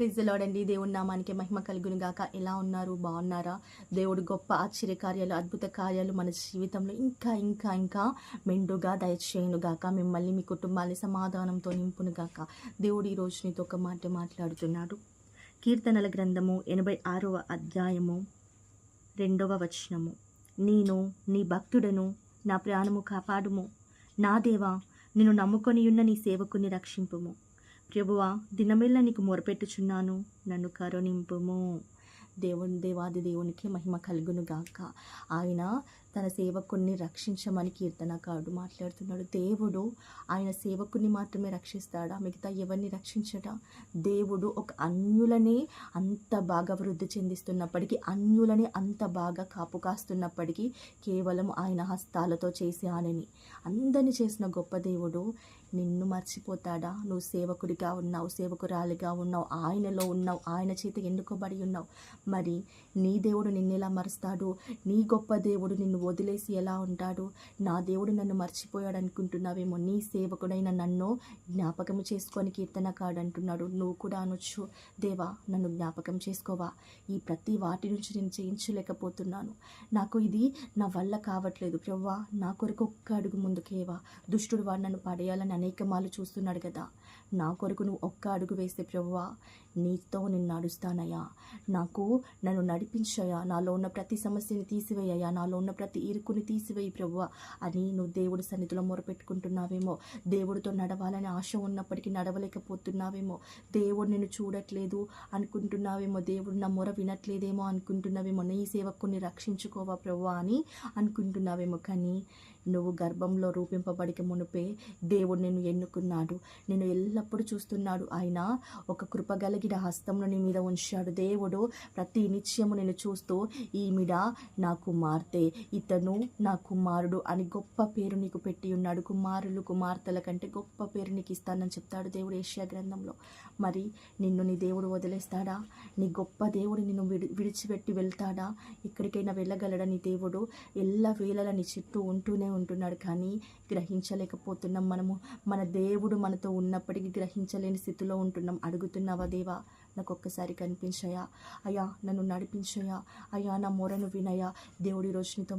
ప్రిజ్ లాడండి దేవుడి నామానికి మహిమ కలుగును గాక. ఎలా ఉన్నారు? బాగున్నారా? దేవుడు గొప్ప ఆశ్చర్య కార్యాలు అద్భుత కార్యాలు మన జీవితంలో ఇంకా ఇంకా ఇంకా మెండుగా దయచేయను గాక. మిమ్మల్ని మీ కుటుంబాన్ని సమాధానంతో నింపును గాక. దేవుడు ఈ రోజు నీతో ఒక మాట మాట్లాడుతున్నాడు. కీర్తనల గ్రంథము ఎనభై ఆరవ అధ్యాయము రెండవ వచనము. నేను నీ భక్తుడను నా ప్రాణము కాపాడుము. నా దేవా నిన్ను నమ్ముకొని ఉన్న నీ సేవకుని రక్షింపుము. ప్రభువా దినమెల్ల నీకు మొరపెట్టుచున్నాను. నన్ను కరుణింపుము. దేవుని దేవాది దేవునికి మహిమ కలుగును గాక ఆయన తన సేవకుణ్ణి రక్షించమని కీర్తనకారుడు మాట్లాడుతున్నాడు. దేవుడు ఆయన సేవకుణ్ణి మాత్రమే రక్షిస్తాడా? మిగతా ఎవరిని రక్షించడా దేవుడు ఒక అన్యులనే అంత బాగా వృద్ధి చెందిస్తున్నప్పటికీ అన్యులనే అంత బాగా కాపు కాస్తున్నప్పటికీ కేవలం ఆయన హస్తాలతో చేసి ఆయనని అందరిని చేసిన గొప్ప దేవుడు నిన్ను మర్చిపోతాడా? నువ్వు సేవకుడిగా ఉన్నావు సేవకురాలిగా ఉన్నావు ఆయనలో ఉన్నావు ఆయన చేత ఎన్నుకోబడి ఉన్నావు. మరి నీ దేవుడు నిన్ను ఎలా మరుస్తాడు? నీ గొప్ప దేవుడు నిన్ను వదిలేసి ఎలా ఉంటాడు? నా దేవుడు నన్ను మర్చిపోయాడు అనుకుంటున్నావేమో. నీ సేవకుడైన నన్ను జ్ఞాపకం చేసుకొని కీర్తనకాడు అంటున్నాడు నువ్వు కూడా అనొచ్చు. దేవా నన్ను జ్ఞాపకం చేసుకోవా? ఈ ప్రతి వాటి నుంచి నేను చేయించలేకపోతున్నాను. నాకు ఇది నా వల్ల కావట్లేదు. ప్రవ్వా నా కొరకు ఒక్క అడుగు ముందుకేవా దుష్టుడు వాడు నన్ను పడేయాలని అనేక మాలు చూస్తున్నాడు కదా. నా కొరకు నువ్వు ఒక్క అడుగు వేస్తే ప్రవ్వా నీతో నేను నడుస్తానయ్యా. నాకు నన్ను నడిపించయ్యా. నాలో ఉన్న ప్రతి సమస్యని తీసివేయ్యా నాలో ఉన్న ప్రతి ఇరుకుని తీసివేయి ప్రభువా. అని నువ్వు దేవుడి సన్నిధిలో మొరపెట్టుకుంటున్నావేమో. దేవుడితో నడవాలని ఆశ ఉన్నప్పటికీ నడవలేకపోతున్నావేమో. దేవుడు నిన్ను చూడట్లేదు అనుకుంటున్నావేమో. దేవుడు నా మొర వినట్లేదేమో అనుకుంటున్నావేమో. నీ సేవకుని రక్షించుకోవా ప్రభువా అని అనుకుంటున్నావేమో. కానీ నువ్వు గర్భంలో రూపింపబడిక మునుపే దేవుడు నిన్ను ఎన్నుకున్నాడు. నేను ఎల్లప్పుడూ చూస్తున్నాడు. ఆయన ఒక కృపగలిగిన హస్తమును నీ మీద ఉంచాడు. దేవుడు ప్రతి నిత్యము నేను చూస్తూ ఈమిడ నా కుమార్తె ఇతను నా కుమారుడు అని గొప్ప పేరు నీకు పెట్టి ఉన్నాడు. కుమారులు కుమార్తెల కంటే గొప్ప పేరు నీకు ఇస్తానని చెప్తాడు దేవుడు ఏషియా గ్రంథంలో. మరి నిన్ను నీ దేవుడు వదిలేస్తాడా? నీ గొప్ప దేవుడు నిన్ను విడి విడిచిపెట్టి వెళ్తాడా? ఎక్కడికైనా వెళ్ళగలడా నీ దేవుడు? ఎల్ల వేళల నీ చుట్టూ ఉంటూనే ఉంటున్నాడు కానీ గ్రహించలేకపోతున్నాం మనము. మన దేవుడు మనతో ఉన్నప్పటికీ గ్రహించలేని స్థితిలో ఉంటున్నాం. అడుగుతున్నావా దేవా? నాకు ఒక్కసారి కనిపించయా అయ్యా నన్ను నడిపించయా అయ్యా నా మొరను వినయా దేవుడి రోజు నీతో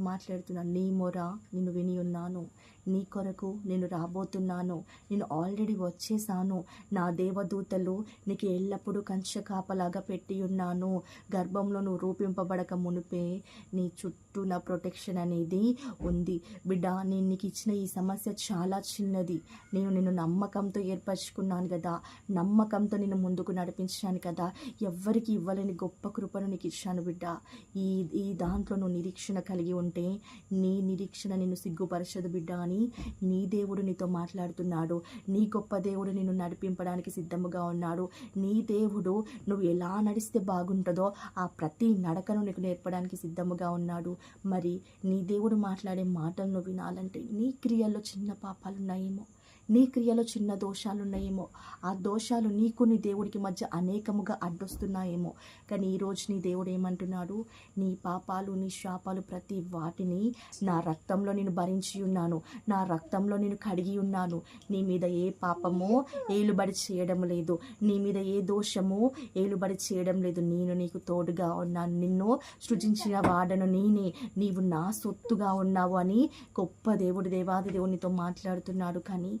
నీ మొర నిన్ను విని ఉన్నాను. నీ కొరకు నేను రాబోతున్నాను. నేను ఆల్రెడీ వచ్చేసాను. నా దేవదూతలు నీకు ఎల్లప్పుడూ కంచె కాపలాగా పెట్టి ఉన్నాను. గర్భంలో నువ్వు రూపింపబడక మునిపే నీ చుట్టూ నా ప్రొటెక్షన్ అనేది ఉంది. బిడ్డ నేను నీకు ఇచ్చిన ఈ సమస్య చాలా చిన్నది. నేను నిన్ను నమ్మకంతో ఏర్పరచుకున్నాను కదా నమ్మకంతో నిన్ను ముందుకు నడిపించడానికి కదా. ఎవ్వరికి ఇవ్వలేని గొప్ప కృపను నీకు ఇచ్చాను బిడ్డ. ఈ ఈ దాంట్లో నువ్వు నిరీక్షణ కలిగి ఉంటే నీ నిరీక్షణ నిన్ను సిగ్గుపరచదు బిడ్డ అని నీ దేవుడు నీతో మాట్లాడుతున్నాడు. నీ గొప్ప దేవుడు నిన్ను నడిపింపడానికి సిద్ధముగా ఉన్నాడు. నీ దేవుడు నువ్వు ఎలా నడిస్తే బాగుంటుందో ఆ ప్రతి నడకను నీకు నేర్పడానికి సిద్ధముగా ఉన్నాడు. మరి నీ దేవుడు మాట్లాడే మాటలను వినాలంటే నీ క్రియల్లో చిన్న పాపాలు ఉన్నాయేమో నీ క్రియలో చిన్న దోషాలు ఉన్నాయేమో ఆ దోషాలు నీకు నీ దేవుడికి మధ్య అనేకముగా అడ్డొస్తున్నాయేమో. కానీ ఈరోజు నీ దేవుడు ఏమంటున్నాడు? నీ పాపాలు నీ శాపాలు ప్రతి వాటిని నా రక్తంలో నేను భరించి ఉన్నాను. నా రక్తంలో నేను కడిగి ఉన్నాను. నీ మీద ఏ పాపమో ఏలుబడి చేయడం లేదు. నీ మీద ఏ దోషము ఏలుబడి చేయడం లేదు. నేను నీకు తోడుగా ఉన్నాను. నిన్ను సృజించిన వాడను నేనే. నీవు నా సొత్తుగా ఉన్నావు అని గొప్ప దేవుడు దేవాది దేవునితో మాట్లాడుతున్నాడు. కానీ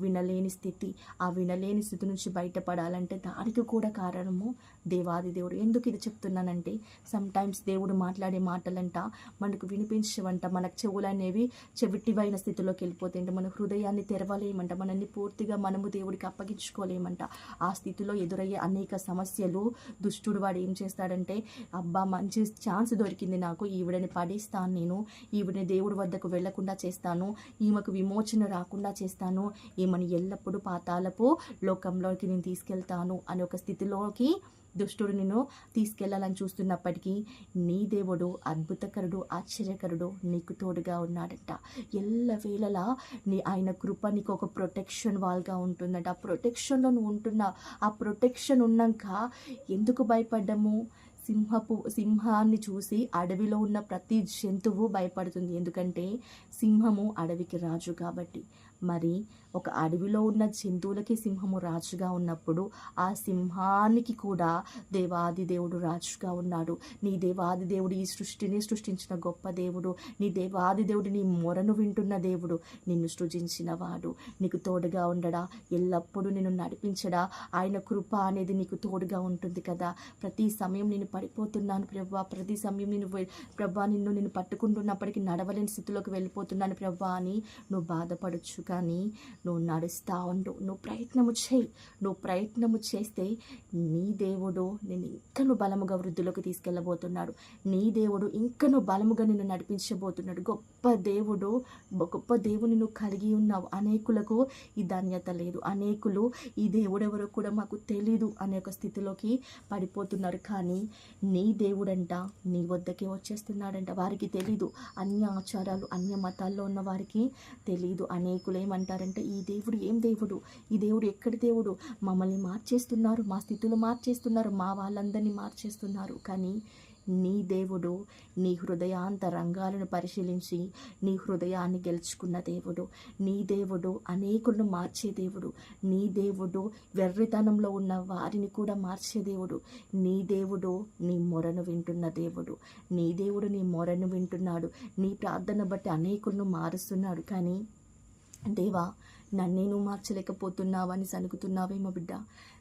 వినలేని స్థితి. ఆ వినలేని స్థితి నుంచి బయటపడాలంటే దానికి కూడా కారణము దేవాది దేవుడు. ఎందుకు ఇది చెప్తున్నానంటే సమ్టైమ్స్ దేవుడు మాట్లాడే మాటలంట మనకు వినిపించవంట మనకు చెవులు అనేవి చెవిటివైన స్థితిలోకి వెళ్ళిపోతాయంట మన హృదయాన్ని తెరవలేమంట మనల్ని పూర్తిగా మనము దేవుడికి అప్పగించుకోలేమంట. ఆ స్థితిలో ఎదురయ్యే అనేక సమస్యలు దుష్టుడు వాడు ఏం చేస్తాడంటే అబ్బా మంచి ఛాన్స్ దొరికింది నాకు ఈవిడని పడేస్తాను నేను ఈవిడని దేవుడి వద్దకు వెళ్ళకుండా చేస్తాను ఈమెకు విమోచన రాకుండా చేస్తాను ఈమెను ఎల్లప్పుడూ పాతాలపు లోకంలోకి నేను తీసుకెళ్తాను అనే ఒక స్థితిలోకి దుష్టుడు నిన్ను తీసుకెళ్ళాలని చూస్తున్నప్పటికీ నీ దేవుడు అద్భుతకరుడు ఆశ్చర్యకరుడు నీకు తోడుగా ఉన్నాడంట. ఎల్లవేళలా నీ ఆయన కృప నీకు ఒక ప్రొటెక్షన్ వాల్గా ఉంటుందంట. ఆ ప్రొటెక్షన్లో నువ్వు ఉంటున్నా ఆ ప్రొటెక్షన్ ఉన్నాక ఎందుకు భయపడ్డము? సింహపు సింహాన్ని చూసి అడవిలో ఉన్న ప్రతి జంతువు భయపడుతుంది. ఎందుకంటే సింహము అడవికి రాజు కాబట్టి. మరి ఒక అడవిలో ఉన్న జంతువులకి సింహము రాజుగా ఉన్నప్పుడు ఆ సింహానికి కూడా దేవాది దేవుడు రాజుగా ఉన్నాడు. నీ దేవాది దేవుడు ఈ సృష్టిని సృష్టించిన గొప్ప దేవుడు. నీ దేవాది దేవుడు నీ మొరను వింటున్న దేవుడు. నిన్ను సృజించిన వాడు. నీకు తోడుగా ఉండడా? ఎల్లప్పుడూ నిన్ను నడిపించడా? ఆయన కృప అనేది నీకు తోడుగా ఉంటుంది కదా. ప్రతి సమయం నేను పడిపోతున్నాను ప్రభా. ప్రతి సమయం నేను ప్రభా నిన్ను నేను పట్టుకుంటున్నప్పటికీ నడవలేని స్థితిలోకి వెళ్ళిపోతున్నాను ప్రభా అని నువ్వు బాధపడచ్చు కానీ నువ్వు నడుస్తా ఉండు. నువ్వు ప్రయత్నము చేయి. నువ్వు ప్రయత్నము చేస్తే నీ దేవుడు నేను ఇంకను బలముగా వృద్ధిలోకి తీసుకెళ్ళబోతున్నాడు. నీ దేవుడు ఇంకను బలముగా నిన్ను నడిపించబోతున్నాడు. గొప్ప దేవుడు గొప్ప దేవుని నువ్వు కలిగి ఉన్నావు. అనేకులకు ఈ ధన్యత లేదు. అనేకులు ఈ దేవుడెవరో కూడా మాకు తెలీదు అనే ఒక స్థితిలోకి పడిపోతున్నారు. కానీ నీ దేవుడంట నీ వద్దకే వచ్చేస్తున్నాడంట. వారికి తెలీదు. అన్య ఆచారాలు అన్య మతాల్లో ఉన్న వారికి తెలీదు. అనేకులు ఏమంటారంటే ఈ ఈ దేవుడు ఏం దేవుడు? ఈ దేవుడు ఎక్కడి దేవుడు? మమ్మల్ని మార్చేస్తున్నారు మా స్థితులు మార్చేస్తున్నారు మా వాళ్ళందరినీ మార్చేస్తున్నారు. కానీ నీ దేవుడు నీ హృదయాంతరంగాలను పరిశీలించి నీ హృదయాన్ని గెలుచుకున్న దేవుడు. నీ దేవుడు అనేకులను మార్చే దేవుడు. నీ దేవుడు వెర్రితనంలో ఉన్న వారిని కూడా మార్చే దేవుడు. నీ దేవుడు నీ మొరను వింటున్న దేవుడు. నీ దేవుడు నీ మొరను వింటున్నాడు. నీ ప్రార్థన బట్టి అనేకులను మారుస్తున్నాడు. కానీ దేవా నన్నే నువ్వు మార్చలేకపోతున్నావని సనుకుతున్నావేమో బిడ్డ.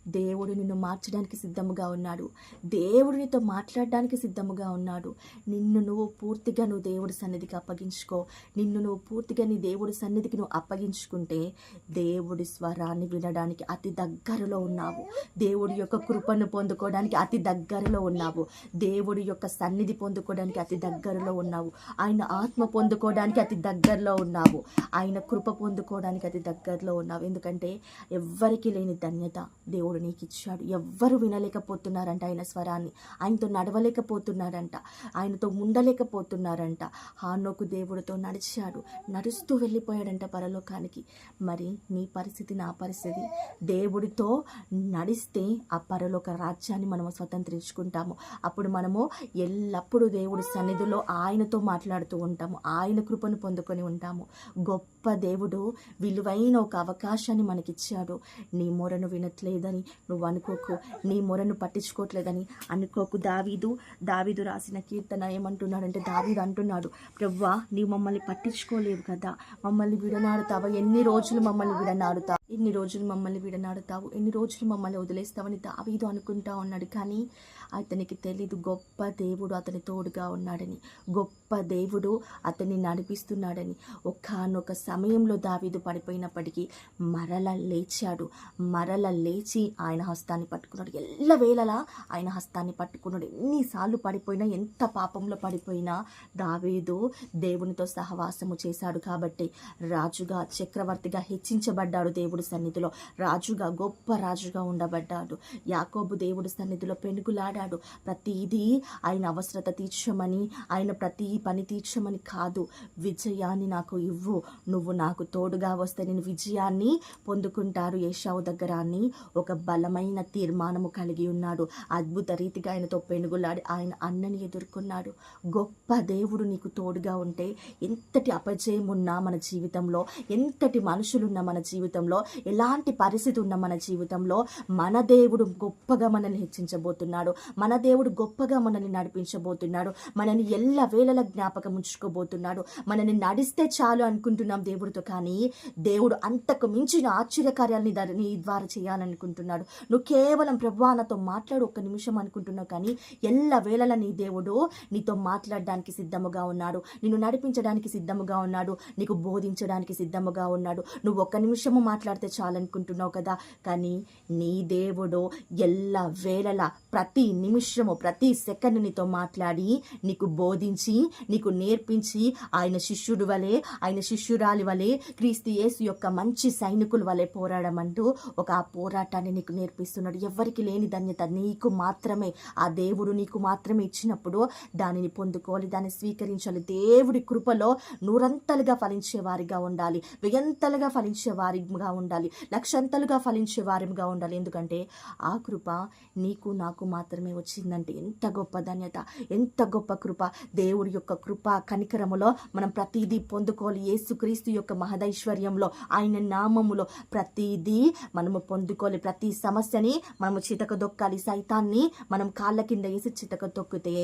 దేవుడు నిన్ను మార్చడానికి సిద్ధముగా ఉన్నాడు. దేవుడు నీతో మాట్లాడడానికి సిద్ధముగా ఉన్నాడు. నిన్ను నువ్వు పూర్తిగా నువ్వు దేవుడి సన్నిధికి అప్పగించుకో. నిన్ను నువ్వు పూర్తిగా నీ దేవుడి సన్నిధికి నువ్వు అప్పగించుకుంటే దేవుడి స్వరాన్ని వినడానికి అతి దగ్గరలో ఉన్నావు. దేవుడి యొక్క కృపను పొందుకోవడానికి అతి దగ్గరలో ఉన్నావు. దేవుడి యొక్క సన్నిధి పొందుకోవడానికి అతి దగ్గరలో ఉన్నావు. ఆయన ఆత్మ పొందుకోవడానికి అతి దగ్గరలో ఉన్నావు. ఆయన కృప పొందుకోవడానికి అతి దగ్గర దగ్గరలో ఉన్నావు. ఎందుకంటే ఎవ్వరికీ లేని ధన్యత దేవుడు నీకు ఇచ్చాడు ఎవ్వరు వినలేకపోతున్నారంట ఆయన స్వరాన్ని. ఆయనతో నడవలేకపోతున్నారంట. ఆయనతో ఉండలేకపోతున్నారంట హానోకు దేవుడితో నడిచాడు. నడుస్తూ వెళ్ళిపోయాడంట పరలోకానికి. మరి నీ పరిస్థితి నా పరిస్థితి? దేవుడితో నడిస్తే ఆ పరలోక రాజ్యాన్ని మనం స్వతంత్రించుకుంటాము. అప్పుడు మనము ఎల్లప్పుడూ దేవుడి సన్నిధిలో ఆయనతో మాట్లాడుతూ ఉంటాము. ఆయన కృపను పొందుకొని ఉంటాము. గొప్ప దేవుడు విలువైన ఒక అవకాశాన్ని మనకిచ్చాడు. నీ మొరను వినట్లేదని నువ్వు అనుకోకు. నీ మొరను పట్టించుకోవట్లేదని అనుకోకు. దావీదు దావీదు రాసిన కీర్తన ఏమంటున్నాడంటే దావీదు అంటున్నాడు ప్రవ్వా నీవు మమ్మల్ని పట్టించుకోలేవు కదా. మమ్మల్ని విడనాడుతావా? ఎన్ని రోజులు మమ్మల్ని విడనాడుతావు? ఎన్ని రోజులు మమ్మల్ని విడనాడుతావు ఎన్ని రోజులు మమ్మల్ని వదిలేస్తావని దావీదు అనుకుంటా ఉన్నాడు. కానీ అతనికి తెలీదు గొప్ప దేవుడు అతని తోడుగా ఉన్నాడని. గొప్ప దేవుడు అతన్ని నడిపిస్తున్నాడని. ఒకానొక సమయంలో దావీదు పడిపోయినప్పటికీ మరల లేచాడు. మరల లేచి ఆయన హస్తాన్ని పట్టుకున్నాడు. ఎల్లవేళలా ఆయన హస్తాన్ని పట్టుకున్నాడు. ఎన్నిసార్లు పడిపోయినా ఎంత పాపంలో పడిపోయినా దావీదు దేవునితో సహవాసము చేశాడు కాబట్టి రాజుగా చక్రవర్తిగా హెచ్చించబడ్డాడు దేవుడు. సన్నిధిలో రాజుగా గొప్ప రాజుగా ఉండబడ్డాడు. యాకోబు దేవుడి సన్నిధిలో పెనుగులాడాడు. ప్రతిదీ ఆయన అవసరత తీర్చమని ఆయన ప్రతి పని తీర్చమని కాదు. విజయాన్ని నాకు ఇవ్వు. నువ్వు నాకు తోడుగా వస్తే నేను విజయాన్ని పొందుకుంటారు. ఏషావు దగ్గర అని ఒక బలమైన తీర్మానము కలిగి ఉన్నాడు. అద్భుత రీతిగా ఆయనతో పెనుగులాడి ఆయన అన్నని ఎదుర్కొన్నాడు. గొప్ప దేవుడు నీకు తోడుగా ఉంటే ఎంతటి అపజయం ఉన్నా మన జీవితంలో ఎంతటి మనుషులున్నా మన జీవితంలో ఎలాంటి పరిస్థితి ఉన్న మన జీవితంలో మన దేవుడు గొప్పగా మనల్ని హెచ్చించబోతున్నాడు. మన దేవుడు గొప్పగా మనల్ని నడిపించబోతున్నాడు. మనల్ని ఎల్ల వేళల జ్ఞాపకం ఉంచుకోబోతున్నాడు. మనల్ని నడిస్తే చాలు అనుకుంటున్నాం దేవుడితో కానీ దేవుడు అంతకు మించిన ఆశ్చర్యకార్యాలని దాని నీ ద్వారా చేయాలనుకుంటున్నాడు. నువ్వు కేవలం ప్రభానతో మాట్లాడు ఒక్క నిమిషం అనుకుంటున్నావు కానీ ఎల్ల వేళల నీ దేవుడు నీతో మాట్లాడడానికి సిద్ధముగా ఉన్నాడు. నిన్ను నడిపించడానికి సిద్ధముగా ఉన్నాడు. నీకు బోధించడానికి సిద్ధముగా ఉన్నాడు. నువ్వు ఒక్క నిమిషము మాట్లాడితే చాలనుకుంటున్నావు కదా? కానీ నీ దేవుడు ఎల్ల వేళల ప్రతి నిమిషము ప్రతి సెకండ్ నీతో మాట్లాడి నీకు బోధించి నీకు నేర్పించి ఆయన శిష్యుడు వలె ఆయన శిష్యురాలి వలె క్రీస్తు యేసు యొక్క మంచి సైనికుల వలె పోరాడమంటూ ఒక ఆ పోరాటాన్ని నీకు నేర్పిస్తున్నాడు. ఎవరికి లేని ధన్యత నీకు మాత్రమే. ఆ దేవుడు నీకు మాత్రమే ఇచ్చినప్పుడు దానిని పొందుకోవాలి దాన్ని స్వీకరించాలి. దేవుడి కృపలో నూరంతలుగా ఫలించే వారిగా ఉండాలి వెయ్యంతలుగా ఫలించే వారిగా ఉండాలి. ఉండాలి. లక్షంతలుగా ఫలించే వారముగా ఉండాలి. ఎందుకంటే ఆ కృప నీకు నాకు మాత్రమే వచ్చిందంటే ఎంత గొప్ప ధన్యత ఎంత గొప్ప కృప. దేవుడి యొక్క కృప కనికరములో మనం ప్రతిదీ పొందుకోవాలి. యేసుక్రీస్తు యొక్క మహదైశ్వర్యంలో ఆయన నామములో ప్రతిదీ మనము పొందుకోవాలి. ప్రతి సమస్యని మనము చితక దొక్కాలి. సైతాన్ని మనం కాళ్ళ కింద వేసి చితక తొక్కితే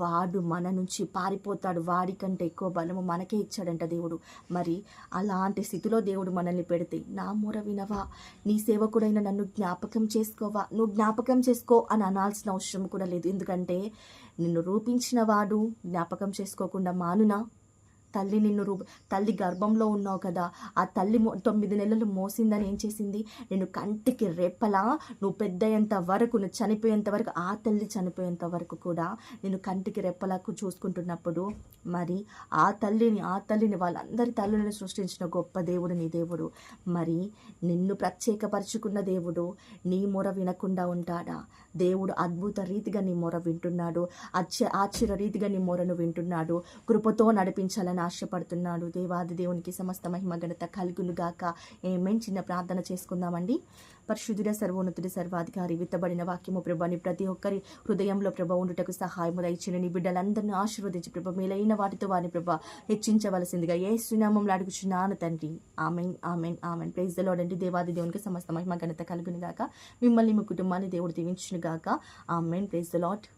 వాడు మన నుంచి పారిపోతాడు. వాడికంటే ఎక్కువ బలము మనకే ఇచ్చాడంట దేవుడు. మరి అలాంటి స్థితిలో దేవుడు మనల్ని పెడితే నా మొర వినవా. నీ సేవకుడైన నన్ను జ్ఞాపకం చేసుకోవా. నువ్వు జ్ఞాపకం చేసుకో అని అనాల్సిన అవసరం కూడా లేదు. ఎందుకంటే నిన్ను రూపించిన వాడు జ్ఞాపకం చేసుకోకుండా మానునా? తల్లి నిన్ను రూ తల్లి గర్భంలో ఉన్నావు కదా ఆ తల్లి తొమ్మిది నెలలు మోసిందని ఏం చేసింది? నేను కంటికి రెప్పలా నువ్వు పెద్దయ్యేంత వరకు నువ్వు చనిపోయేంత వరకు ఆ తల్లి చనిపోయేంత వరకు కూడా నేను కంటికి రెప్పలకు చూసుకుంటున్నప్పుడు మరి ఆ తల్లిని ఆ తల్లిని వాళ్ళందరి తల్లులను సృష్టించిన గొప్ప దేవుడు నీ దేవుడు. మరి నిన్ను ప్రత్యేకపరుచుకున్న దేవుడు నీ మొర వినకుండా ఉంటాడా? దేవుడు అద్భుత రీతిగా నీ మొర వింటున్నాడు ఆశ్చర్య రీతిగా నీ మొరను వింటున్నాడు. కృపతో నడిపించాలని ఆశపడుతున్నాడు దేవాది దేవునికి సమస్త మహిమ ఘనత కలుగును గాక. ఏమేం చిన్న ప్రార్థన చేసుకుందామండి? పరిశుద్ధుడ సర్వోన్నతుడి సర్వాధికారి విత్తబడిన వాక్యము ప్రభాని ప్రతి ఒక్కరి హృదయంలో ప్రభ ఉండుటకు సహాయము దయచిన నీ బిడ్డలందరినీ ఆశీర్వదించి ప్రభ మేలైన వాటితో వారిని ప్రభ హెచ్చించవలసిందిగా ఏ సునామంలో అడుగుచున్నాను తండ్రి. Amen amen amen. Praise the అండి. దేవాది దేవునికి సమస్త మహిమ ఘనత కలుగునుగాక మిమ్మల్ని మీ కుటుంబాన్ని దేవుడు దీవించునుగాక ఆమెన్. Praise the lot